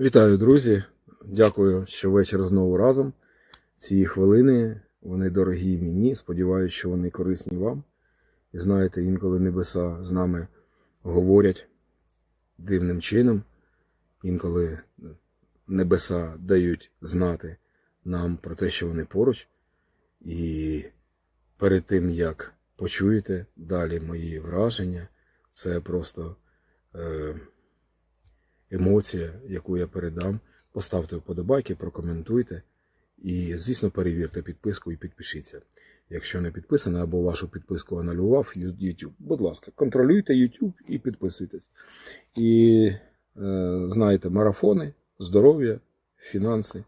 Вітаю, друзі! Дякую, що вечір знову разом. Ці хвилини вони дорогі мені. Сподіваюся, що вони корисні вам. І знаєте, інколи небеса з нами говорять дивним чином, інколи небеса дають знати нам про те, що вони поруч. І перед тим, як почуєте далі мої враження, це просто. Е- емоція, яку я передам. Поставте вподобайки, прокоментуйте і, звісно, перевірте підписку і підпишіться. Якщо не підписано або вашу підписку анулював YouTube, будь ласка, контролюйте YouTube і підписуйтесь. І е, знаєте, марафони, здоров'я, фінанси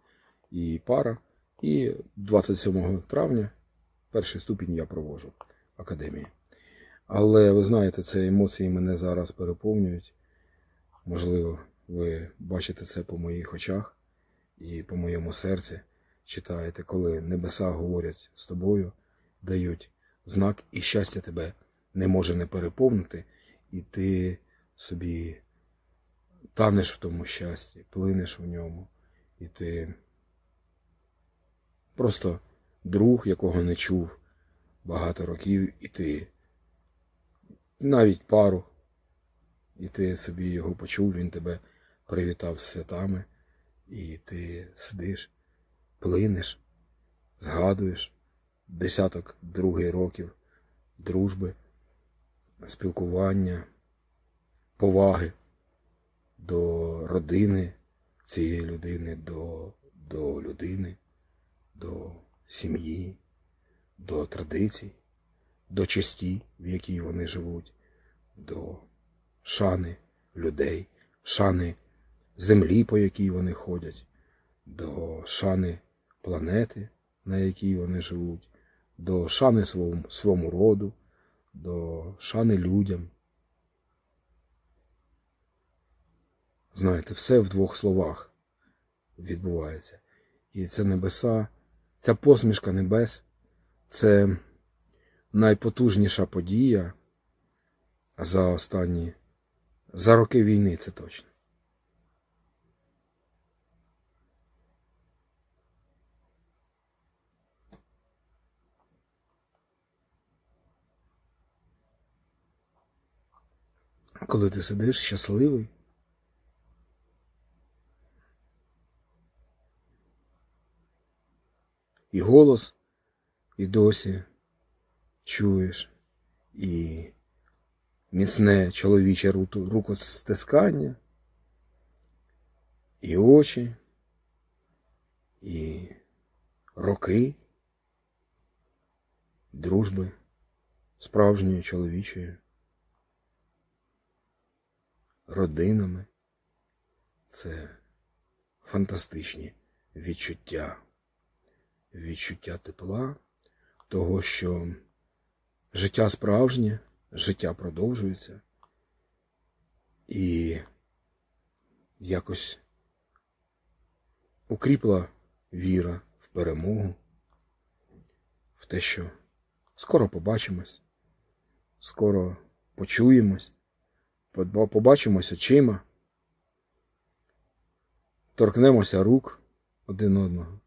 і пара. І 27 травня перший ступінь я проводжу в академії. Але ви знаєте, це емоції мене зараз переповнюють. Можливо, ви бачите це по моїх очах і по моєму серці. Читаєте, коли небеса говорять з тобою, дають знак, і щастя тебе не може не переповнити, і ти собі танеш в тому щасті, плинеш в ньому, і ти просто друг, якого не чув багато років, і ти навіть пару і ти собі його почув, він тебе привітав святами, і ти сидиш, плинеш, згадуєш десяток другий років дружби, спілкування, поваги до родини цієї людини, до, до людини, до сім'ї, до традицій, до честі, в якій вони живуть, до шани людей, шани землі, по якій вони ходять, до шани планети, на якій вони живуть, до шани своєму, своєму роду, до шани людям. Знаєте, все в двох словах відбувається. І це небеса, ця посмішка небес це найпотужніша подія за останні за роки війни це точно. Коли ти сидиш щасливий, і голос і досі чуєш, і міцне чоловіче рукостискання, і очі, і роки дружби справжньої чоловічої, родинами. Це фантастичні відчуття, відчуття тепла, того, що життя справжнє життя продовжується. І якось укріпла віра в перемогу, в те, що скоро побачимось, скоро почуємось, побачимось очима, торкнемося рук один одного.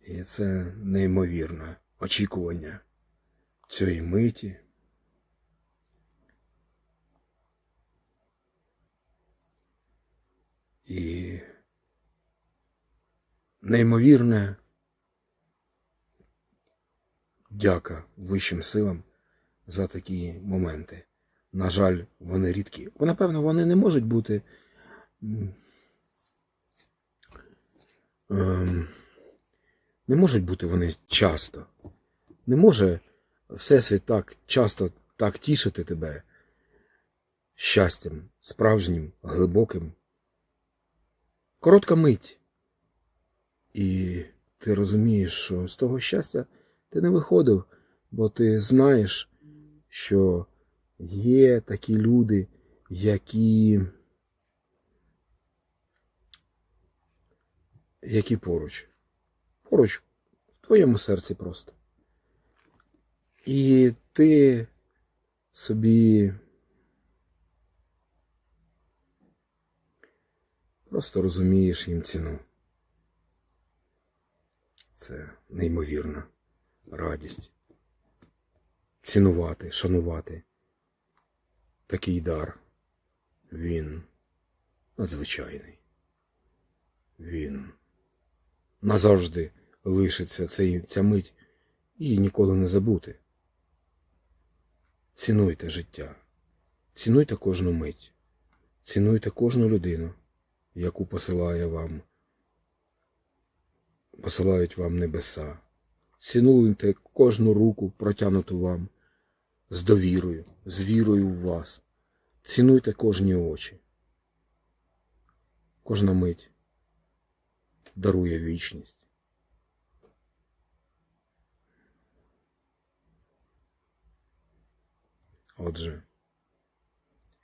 І це неймовірне очікування цієї миті. І неймовірне дяка вищим силам за такі моменти. На жаль, вони рідкі. Напевно, вони не можуть бути. Ем, не можуть бути вони часто. Не може Всесвіт так часто так тішити тебе щастям, справжнім, глибоким. Коротка мить. І ти розумієш, що з того щастя ти не виходив, бо ти знаєш, що є такі люди, які які поруч. Поруч в твоєму серці просто. І ти собі просто розумієш їм ціну. Це неймовірна радість. Цінувати, шанувати такий дар. Він надзвичайний. Він назавжди лишиться цей, ця мить і ніколи не забути. Цінуйте життя, цінуйте кожну мить, цінуйте кожну людину, яку посилає вам, посилають вам небеса. Цінуйте кожну руку, протянуту вам з довірою, з вірою в вас. Цінуйте кожні очі. Кожна мить дарує вічність. Отже,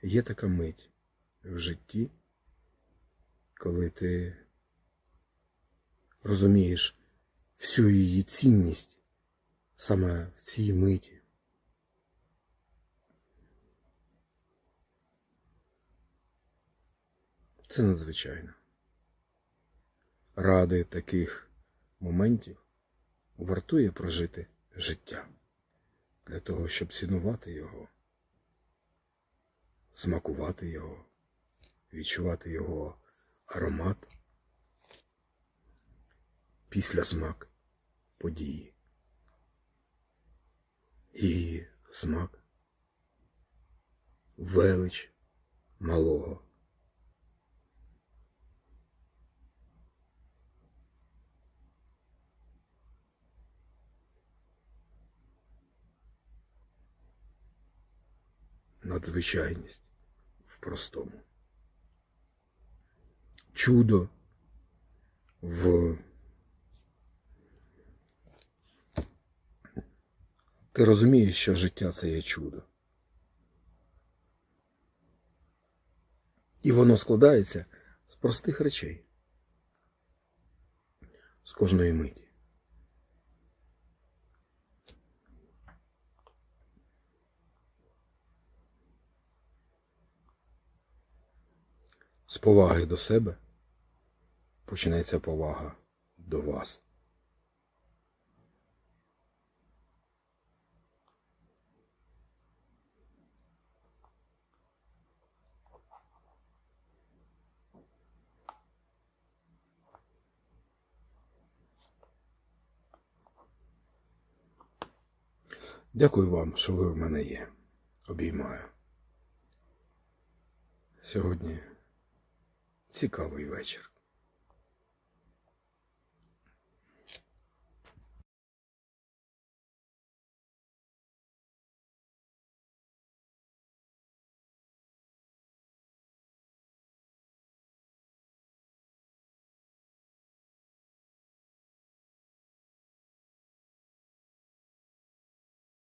є така мить в житті, коли ти розумієш всю її цінність саме в цій миті. Це надзвичайно. Ради таких моментів вартує прожити життя для того, щоб цінувати його, смакувати його, відчувати його аромат, після смак події. І смак велич малого. Надзвичайність в простому. Чудо в ти розумієш, що життя це є чудо. І воно складається з простих речей, з кожної миті. З поваги до себе почнеться повага до вас. Дякую вам, що ви в мене є. Обіймаю. Сьогодні цікавий вечір.